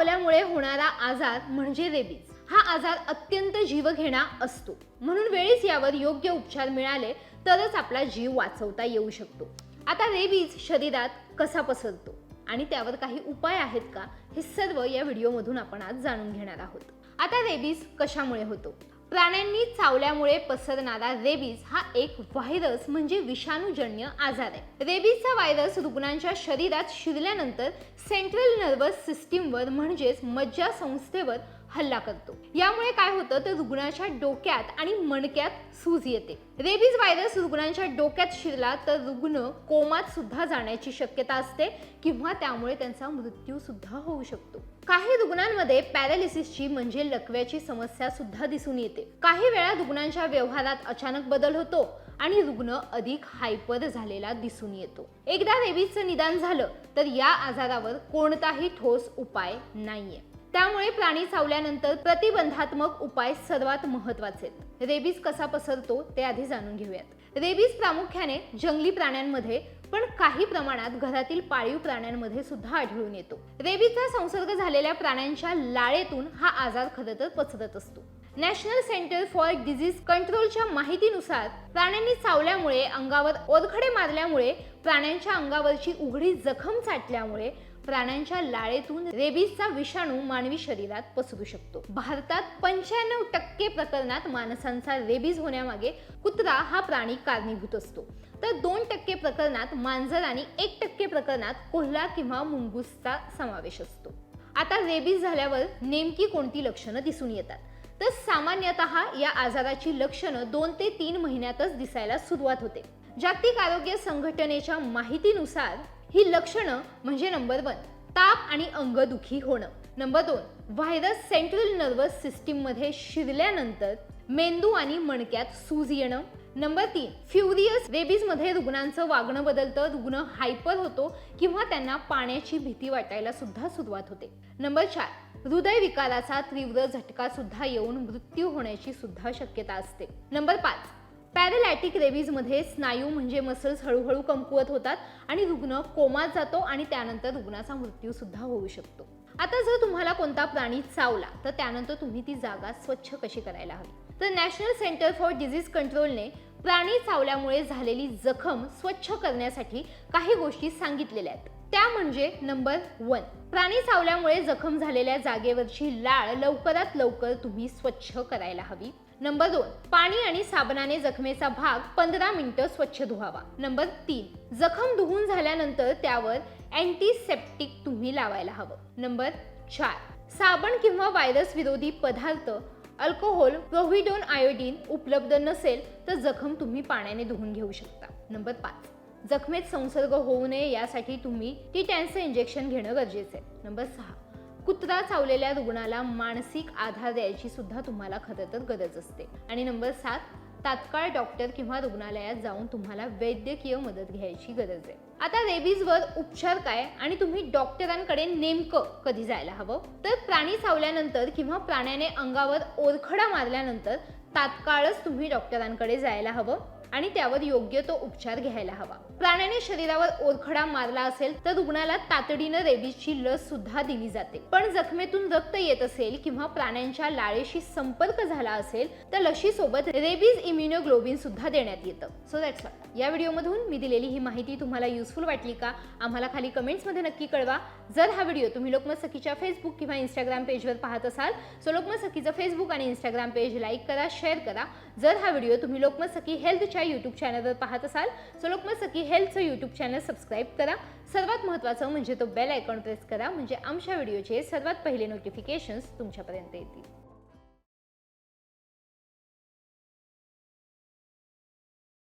चावल्यामुळे होणारा आजार म्हणजे रेबीज. हा आजार अत्यंत जीवघेणा असतो. म्हणून वेळीच यावर योग्य उपचार मिळाले तरच आपला जीव वाचवता येऊ शकतो. आता रेबीज शरीरात कसा पसरतो? आणि त्यावर काही उपाय आहेत का? हे सर्व या व्हिडिओमधून आपण आज जाणून घेणार आहोत. आता रेबीज कशामुळे होतो? प्राण्यांनी चावल्यामुळे पसरणारा रेबीज हा एक व्हायरस म्हणजे विषाणूजन्य आजार आहे. रेबीजचा व्हायरस रुग्णांच्या शरीरात शिरल्यानंतर सेंट्रल नर्वस सिस्टीमवर म्हणजेच मज्जा संस्थेवर हल्ला करतो. यामुळे काय होतं तर रुग्णाच्या डोक्यात आणि मणक्यात सूज येते. रेबीज व्हायरस रुग्णांच्या डोक्यात शिरला तर रुग्ण कोमात सुद्धा जाण्याची शक्यता असते किंवा त्यामुळे त्यांचा मृत्यू सुद्धा होऊ शकतो. काही रुग्णांमध्ये पॅरालिसिसची म्हणजे लकव्याची समस्या सुद्धा दिसून येते. काही वेळा रुग्णांच्या व्यवहारात अचानक बदल होतो आणि रुग्ण अधिक हायपर झालेला दिसून येतो. एकदा रेबीजचं निदान झालं तर या आजारावर कोणताही ठोस उपाय नाहीये. त्यामुळे प्राणी चावल्यानंतर प्रतिबंधात्मक उपाय सर्वात महत्त्वाचे आहेत. रेबीज कसा पसरतो ते आधी जाणून घेऊयात. रेबीज प्रामुख्याने जंगली प्राण्यांमध्ये पण काही प्रमाणात घरातील पाळीव प्राण्यांमध्ये सुद्धा आढळून येतो. रेबीजचा संसर्ग झालेल्या प्राण्यांच्या लाळेतून हा आजार खरं तर पसरत असतो. नॅशनल सेंटर फॉर डिझीज कंट्रोलच्या माहितीनुसार प्राण्यांनी चावल्यामुळे अंगावर ओरखडे मारल्यामुळे प्राण्यांच्या अंगावरची उघडी जखम चाटल्यामुळे प्राण्यांच्या लाळेतून रेबीजचा विषाणू मानवी शरीरात पसरू शकतो. भारतात पंच्याण्णव टक्के प्रकरणात माणसांचा रेबीज होण्यामागे कुत्रा हा प्राणी कारणीभूत असतो. तर दोन टक्के प्रकरणात मांजर आणि एक टक्के प्रकरणात कोल्हा किंवा मुंगूसचा समावेश असतो. आता रेबीज झाल्यावर नेमकी कोणती लक्षणं दिसून येतात? तर सामान्यतः या आजाराची लक्षणं दोन ते तीन महिन्यातच दिसायला सुरुवात होते. जागतिक आरोग्य संघटनेच्या माहितीनुसार ही लक्षणं म्हणजे नंबर वन ताप आणि अंगदुखी होणं. नंबर दोन व्हायरस सेंट्रल नर्वस सिस्टीममध्ये शिरल्यानंतर मेंदू आणि मणक्यात सूज येणं. नंबर तीन फ्युरियस रेबीजमध्ये रुग्णांचं वागणं बदलतं रुग्ण हायपर होतो किंवा त्यांना पाण्याची भीती वाटायला सुद्धा सुरुवात होते. नंबर चार हृदय विकाराचा तीव्र झटका सुद्धा येऊन मृत्यू होण्याची सुद्धा शक्यता असते. नंबर पाच पॅरेलॅटिक रेबीजमध्ये स्नायू म्हणजे मसल्स हळूहळू कमकुवत होतात आणि रुग्ण कोमात जातो आणि त्यानंतर रुग्णाचा मृत्यू सुद्धा होऊ शकतो. आता जर तुम्हाला कोणता प्राणी चावला तर त्यानंतर तुम्ही ती जागा स्वच्छ कशी करायला हवी? तर नॅशनल सेंटर फॉर डिझीज कंट्रोलने प्राणी चावल्यामुळे झालेली जखम स्वच्छ करण्यासाठी काही गोष्टी सांगितलेल्या आहेत. त्या म्हणजे नंबर वन प्राणी चावल्यामुळे जखम झालेल्या जागेवरची लाळ लवकरात लवकर तुम्ही स्वच्छ करायला हवी. नंबर दोन पाणी आणि साबणाने जखमेचा भाग पंधरा मिनिटं स्वच्छ धुवावा. नंबर तीन जखम धुवून झाल्यानंतर त्यावर अँटीसेप्टिक तुम्ही लावायला हवं. नंबर चार साबण किंवा व्हायरस विरोधी पदार्थ अल्कोहोल प्रोव्हिडोन आयोडीन उपलब्ध नसेल तर जखम तुम्ही पाण्याने धुवून घेऊ शकता. नंबर पाच जखमेत संसर्ग होऊ नये यासाठी तुम्ही टिटॅन्सचं इंजेक्शन घेणं गरजेचं आहे. नंबर सहा कुत्रा चावलेल्या रुग्णाला मानसिक आधार द्यायची सुद्धा तुम्हाला खरं तर गरज असते. आणि नंबर सात तात्काळ डॉक्टर किंवा रुग्णालयात जाऊन तुम्हाला वैद्यकीय मदत घ्यायची गरज आहे. आता रेबीजवर उपचार काय आणि तुम्ही डॉक्टरांकडे नेमकं कधी जायला हवं? तर प्राणी चावल्यानंतर किंवा प्राण्याने अंगावर ओरखडा मारल्यानंतर तात्काळच तुम्ही डॉक्टरांकडे जायला हवं. आणि त्यावर योग्य तो उपचार घ्यायला हवा. प्राण्याने शरीरावर ओरखडा मारला असेल तर रुग्णाला तातडीनं रेबीजची लस सुद्धा दिली जाते. पण जखमेतून रक्त येत असेल किंवा प्राण्यांच्या लाळेशी संपर्क झाला असेल तर लशीसोबत रेबीज इम्युनोग्लोबिन सुद्धा देण्यात येतं. सो दॅट्स या व्हिडिओमधून मी दिलेली ही माहिती तुम्हाला युजफुल वाटली का? आम्हाला खाली कमेंट्समध्ये नक्की कळवा. जर हा व्हिडिओ तुम्ही लोकमत सखीच्या फेसबुक किंवा इंस्टाग्राम पेजवर पाहत असाल सो लोकमत सखीचं फेसबुक आणि इंस्टाग्राम पेज लाईक करा शेअर करा. जर हा व्हिडिओ तुम्ही लोकमत सखी हेल्थच्या यूट्यूब चॅनलवर पाहत असाल सो लोकमत सखी हेल्थचं यूट्यूब चॅनल सबस्क्राईब करा. सर्वात महत्त्वाचं म्हणजे तो बेल आयकॉन प्रेस करा म्हणजे आमच्या व्हिडिओचे सर्वात पहिले नोटिफिकेशन्स तुमच्यापर्यंत येतील.